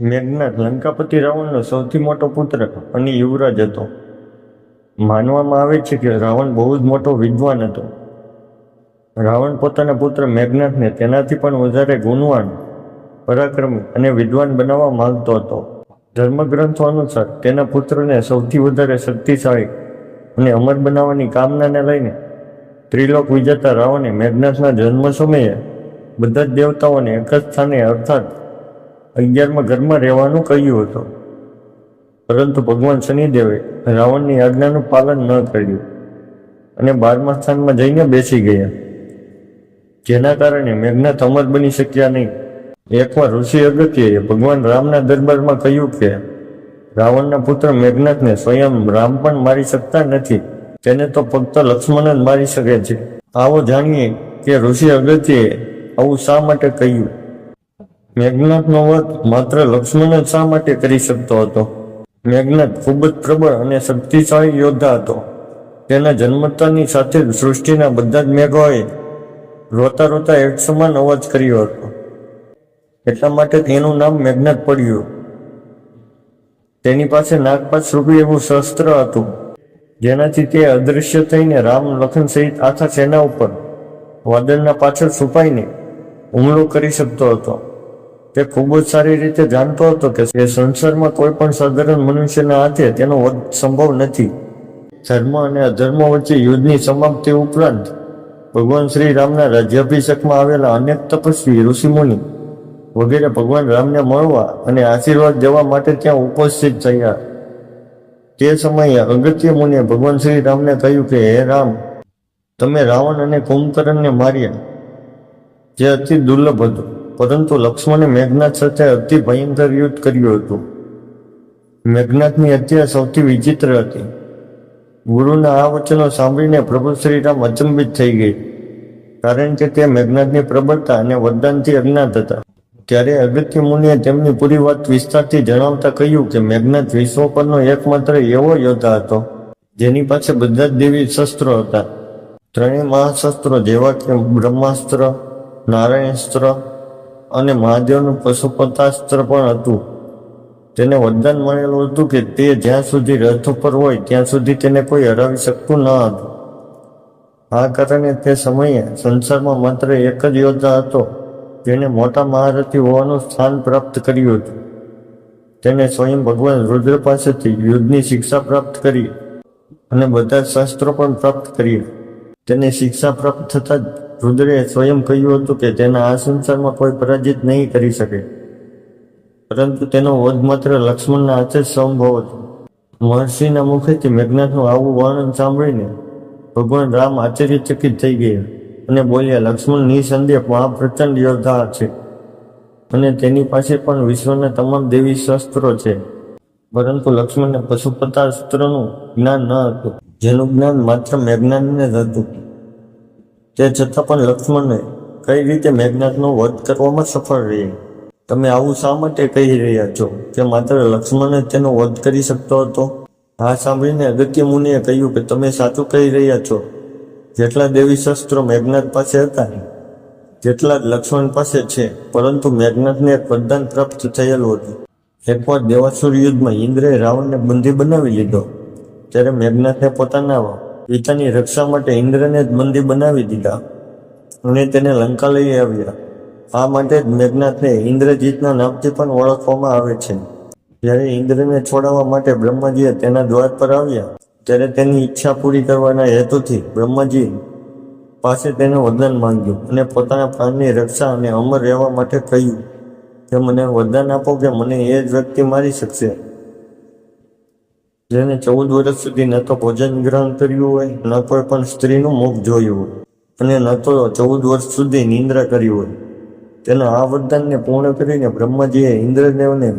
મેઘનાથ લંકાપતિ રાવણનો સૌથી મોટો પુત્ર અને યુવરાજ હતો. માનવામાં આવે છે કે રાવણ બહુ જ મોટો વિદ્વાન હતો. રાવણ પોતાના પુત્ર મેઘનાથને તેનાથી પણ વધારે ગુણવાન, પરાક્રમી અને વિદ્વાન બનાવવા માંગતો હતો. ધર્મગ્રંથો અનુસાર તેના પુત્રને સૌથી વધારે શક્તિશાળી અને અમર બનાવવાની કામનાને લઈને ત્રિલોક વિજેતા રાવણે મેઘનાથના જન્મ સમયે બધા જ દેવતાઓને એક જ સ્થાને અર્થાત અગિયારમાં ઘરમાં રહેવાનું કહ્યું હતું. પરંતુ ભગવાન શનિદેવે રાવણની આજ્ઞાનું પાલન ન કર્યું અને બારમા સ્થાનમાં જઈને બેસી ગયા. જેના કારણે મેઘનાથ અમર બની શક્યા નહીં. એકવાર ઋષિ અગત્યએ ભગવાન રામના દરબારમાં કહ્યું કે, રાવણના પુત્ર મેઘનાથને સ્વયં રામ પણ મારી શકતા નથી. તેને તો ફક્ત લક્ષ્મણ જ મારી શકે છે. આવો જાણીએ કે ઋષિ અગત્યએ આવું શા માટે કહ્યું? મેઘનાથનો વધ માત્ર લક્ષ્મણ જ શા માટે કરી શકતો હતો? મેઘનાથ ખૂબ જ પ્રબળ અને શક્તિશાળી યોદ્ધા હતો. તેના જન્મતાની સાથે જ સૃષ્ટિના બધા જ મેઘોએ રોતા રોતા એક સમાન અવાજ કર્યો હતો. એટલા માટે તેનું નામ મેઘનાથ પડ્યું. તેની પાસે નાગપાત રૂપી એવું શસ્ત્ર હતું, જેનાથી તે અદૃશ્ય થઈને રામ લખન સહિત આખા સેના ઉપર વાદળના પાછળ છુપાઈને હુમલો કરી શકતો હતો. તે ખૂબ જ સારી રીતે જાણતો હતો કે એ સંસારમાં કોઈ પણ સાધારણ મનુષ્યના હાથે તેનો વધ સંભવ નથી. ધર્મ અને અધર્મ વચ્ચે યુદ્ધની સમાપ્તિ ઉપરાંત ભગવાન શ્રી રામના રાજ્યાભિષેકમાં આવેલા અનેક તપસ્વી, ઋષિમુનિ વગેરે ભગવાન રામને મળવા અને આશીર્વાદ દેવા માટે ત્યાં ઉપસ્થિત થયા. તે સમયે અગત્ય મુનિએ ભગવાન શ્રી રામને કહ્યું કે, હે રામ, તમે રાવણ અને કુંભકર્ણને માર્યા. જે અતિ દુર્લભ હતું. પરંતુ લક્ષ્મણે મેઘનાથ સાથે અતિ ભયંકર યુદ્ધ કર્યું હતું. મેઘનાથની હત્યા સૌથી વિચિત્ર હતી. ગુરુના આ વચનો સાંભળીને પ્રભુ શ્રીરામ અચંબિત થઈ ગઈ, કારણ કે તે મેઘનાથની પ્રબળતા અને વરદાનથી અજ્ઞાત હતા. ત્યારે અગત્ય મુનિએ તેમની પૂરી વાત વિસ્તારથી જણાવતા કહ્યું કે મેઘનાથ વિશ્વ પરનો એકમાત્ર એવો યોદ્ધા હતો, જેની પાસે બધા જ દેવી શસ્ત્રો હતા. ત્રણેય મહાશસ્ત્રો જેવા કે બ્રહ્માસ્ત્ર, નારાયણસ્ત્ર અને મહાદેવનું પશુપતાસ્ત્ર પણ હતું. તેને વરદાન મળેલું હતું કે તે જ્યાં સુધી રથ ઉપર હોય, ત્યાં સુધી તેને કોઈ હરાવી શકતું ન હતું. આ કારણે તે સમયે સંસારમાં માત્ર એક જ યોદ્ધા હતો, જેને મોટા મહારથી હોવાનું સ્થાન પ્રાપ્ત કર્યું હતું. તેને સ્વયં ભગવાન રુદ્ર પાસેથી યુદ્ધની શિક્ષા પ્રાપ્ત કરી અને બધા શાસ્ત્રો પણ પ્રાપ્ત કર્યા. તેને શિક્ષા પ્રાપ્ત થતાં જ રુદ્રે સ્વયં કહ્યું હતું કે તેના આ સંસારમાં કોઈ પરાજિત નહીં કરી શકે. પરંતુ તેનો વધ માત્ર લક્ષ્મણના હાથે જ સંભવ હતો. મહર્ષિના મુખેથી મેઘનાથનું આવું વર્ણન સાંભળીને ભગવાન રામ આશ્ચર્યચકિત થઈ ગયા અને બોલ્યા, લક્ષ્મણ, નિસંદેહ મહાપ્રચંડ યોદ્ધા છે અને તેની પાસે પણ વિશ્વના તમામ દેવી શસ્ત્રો છે. પરંતુ લક્ષ્મણને પશુપતા પશુપતાસ્ત્રનું જ્ઞાન ન હતું. જેનું જ્ઞાન માત્ર મેઘનાથને જ હતું. તે છતાં પણ લક્ષ્મણને કઈ રીતે મેઘનાથનો વધ કરવામાં સફળ રહી? તમે આવું શા માટે કહી રહ્યા છો કે માત્ર લક્ષ્મણ જ તેનો વધ કરી શકતો હતો? આ સાંભળીને અગત્ય મુનિએ કહ્યું કે તમે સાચું કહી રહ્યા છો. જેટલા દેવી શસ્ત્રો મેઘનાથ પાસે હતા, જેટલા જ લક્ષ્મણ પાસે છે, પરંતુ મેઘનાથને એક વરદાન પ્રાપ્ત થયેલું હતું. એકવાર દેવાસુર યુદ્ધમાં ઇન્દ્રએ રાવણને બંધી બનાવી લીધો, ત્યારે મેઘનાથને પોતાના પિતાની રક્ષા માટે ઇન્દ્રને જ બંદી બનાવી દીધા અને તેને લંકા લઈ આવ્યા. આ માટે જ મેઘનાથને ઇન્દ્રજીતના નામથી પણ ઓળખવામાં આવે છે. જ્યારે ઇન્દ્રને છોડાવવા માટે બ્રહ્માજીએ તેના દ્વાર પર આવ્યા, ત્યારે તેની ઈચ્છા પૂરી કરવાના હેતુથી બ્રહ્માજી પાસે તેને વરદાન માંગ્યું અને પોતાના પ્રાણની રક્ષા અને અમર રહેવા માટે કહ્યું કે, મને વરદાન આપો કે મને એ જ વ્યક્તિ મારી શકશે. જેને ચૌદ વર્ષ સુધી ન તો ભોજન ગ્રહણ કર્યું હોય, ન કોઈ પણ સ્ત્રીનું મુખ જોયું હોય, અને ન તો ચૌદ વર્ષ સુધી નિંદ્રા કરી હોય. તેના આ વરદાનને પૂર્ણ કરીને બ્રહ્માજીએ ઇન્દ્રદેવને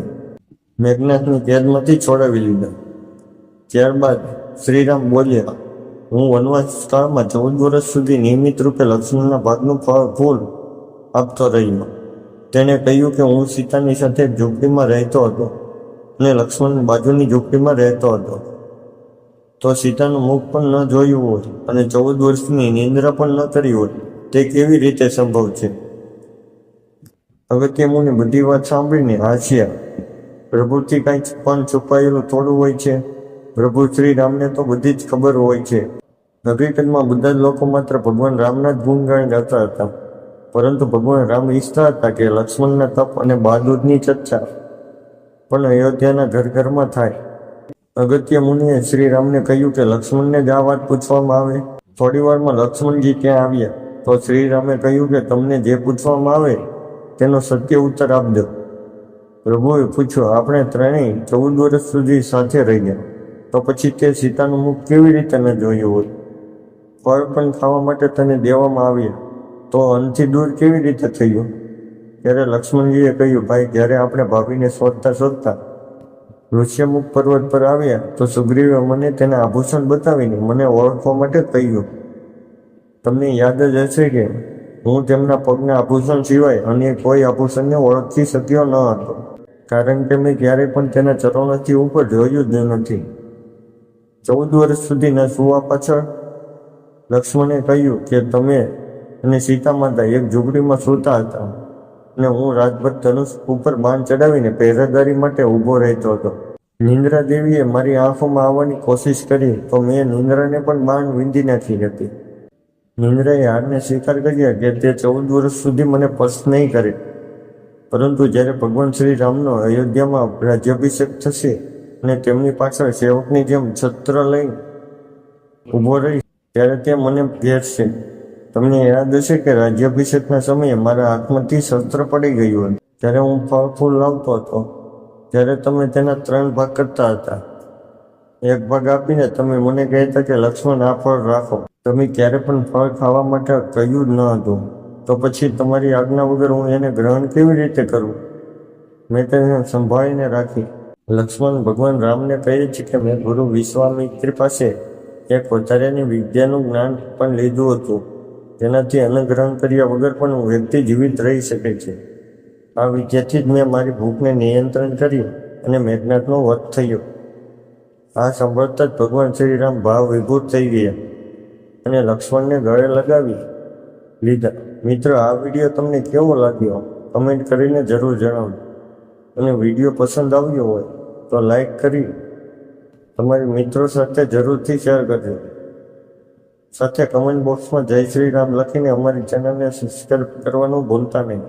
મેઘનાથની કેદમાંથી છોડાવી લીધા. ત્યારબાદ શ્રીરામ બોલ્યા હું વનવાસ કાળમાં ચૌદ વર્ષ સુધી નિયમિત રૂપે લક્ષ્મણના ભાગનું ફળ, ફૂલ આપતો રહ્યો. તેણે કહ્યું કે હું સીતાની સાથે ઝૂંપડીમાં રહેતો હતો. અને લક્ષ્મણ બાજુની ઝૂંપડીમાં રહેતો હતો. તો સીતાનું મુખ પણ ન જોયું હોય અને ચૌદ વર્ષની નિંદ્રા પણ ન કરી હોય તે કેવી રીતે સંભવ છે? હવે તે મુનિ બધી વાત સાંભળીને હાસ્યા. પ્રભુથી કાંઈ પણ છુપાયેલું થોડું હોય છે? પ્રભુ શ્રી રામને તો બધી જ ખબર હોય છે. હકીકતમાં બધા જ લોકો માત્ર ભગવાન રામના જ ગુણગાન ગાતા હતા. પરંતુ ભગવાન રામ ઈચ્છતા હતા કે લક્ષ્મણના તપ અને બહાદુરની ચર્ચા પણ અયોધ્યાના ઘર ઘરમાં થાય. અગત્ય મુનિએ શ્રી રામને કહ્યું કે લક્ષ્મણને જ આ વાત પૂછવામાં આવે. થોડી વારમાં લક્ષ્મણજી ત્યાં આવ્યા? તો શ્રી રામે કહ્યું કે તમને જે પૂછવામાં આવે, તેનો સત્ય ઉત્તર આપજો પ્રભુએ પૂછ્યું, આપણે ત્રણેય ચૌદ વર્ષ સુધી સાથે રહ્યા. તો પછી તે સીતાનું મુખ કેવી રીતે ન જોયું હોય ફળ પણ ખાવા માટે તને દેવામાં આવ્યા. તો અનથી દૂર કેવી રીતે થયું? ત્યારે લક્ષ્મણજીએ કહ્યું, ભાઈ, જ્યારે આપણે ભાભીને શોધતા શોધતા ઋષ્યમુખ પર્વત પર આવ્યા, તો સુગ્રીવે મને તેના આભૂષણ બતાવીને મને ઓળખવા માટે કહ્યું, તમને યાદ જ હશે કે હું તેમના પગના આભૂષણ સિવાય અન્ય કોઈ આભૂષણને ઓળખી શક્યો ન હતો. કારણ કે મેં ક્યારેય પણ તેના ચરણોથી ઉપર જોયું જ નથી. ચૌદ વર્ષ સુધીના સુવા પાછળ લક્ષ્મણે કહ્યું કે, તમે અને સીતા માતા એક ઝૂંપડીમાં સૂતા હતા. અને હું રાજભર ધનુષ ઉપર બાણ ચડાવીને પહેરાદારી માટે ઊભો રહેતો હતો. નિંદ્રા દેવીએ મારી આંખોમાં આવવાની કોશિશ કરી તો મેં નિંદ્રાને પણ બાણ વીંધી નાખી હતી. નિંદ્રાએ હારને સ્વીકાર કર્યા કે તે ચૌદ વર્ષ સુધી મને સ્પર્શ નહીં કરે. પરંતુ જ્યારે ભગવાન શ્રી રામનો અયોધ્યામાં રાજ્યાભિષેક થશે અને તેમની પાછળ સેવકની જેમ છત્ર લઈ ઊભો રહી, ત્યારે તે મને ઘેરશે. તમને યાદ હશે કે રાજ્યાભિષેકના સમયે મારા હાથમાંથી શસ્ત્ર પડી ગયું હતું. ત્યારે હું ફળ ફૂલ લાવતો હતો. ત્યારે તમે તેના ત્રણ ભાગ કરતા હતા. એક ભાગ આપીને તમે મને કહેતા કે, લક્ષ્મણ, આ ફળ રાખો. તમે ક્યારે પણ ફળ ખાવા માટે કહ્યું જ ન હતું. તો પછી તમારી આજ્ઞા વગર હું એને ગ્રહણ કેવી રીતે કરું? મેં તેને સંભાળીને રાખી. લક્ષ્મણ ભગવાન રામને કહે છે કે, મેં ગુરુ વિશ્વામિત્ર પાસે એક વધારેની વિદ્યાનું જ્ઞાન પણ લીધું હતું. તેનાથી અન્નગ્રહણ કર્યા વગર પણ વ્યક્તિ જીવિત રહી શકે છે. આ વિદ્યાથી જ મેં મારી ભૂખને નિયંત્રણ કરી અને મેઘનાથનો વધ થયો. આ સાંભળતા જ ભગવાન શ્રીરામ ભાવ વિભૂત થઈ ગયા અને લક્ષ્મણને ગળે લગાવી લીધા. મિત્રો, આ વીડિયો તમને કેવો લાગ્યો? કમેન્ટ કરીને જરૂર જણાવો અને વીડિયો પસંદ આવ્યો હોય તો લાઈક કરી તમારી મિત્રો સાથે જરૂરથી શેર કરજો. સાથે કમેન્ટ બોક્સમાં જય શ્રી રામ લખીને અમારી ચેનલને સબસ્ક્રાઈબ કરવાનું ભૂલતા નહીં.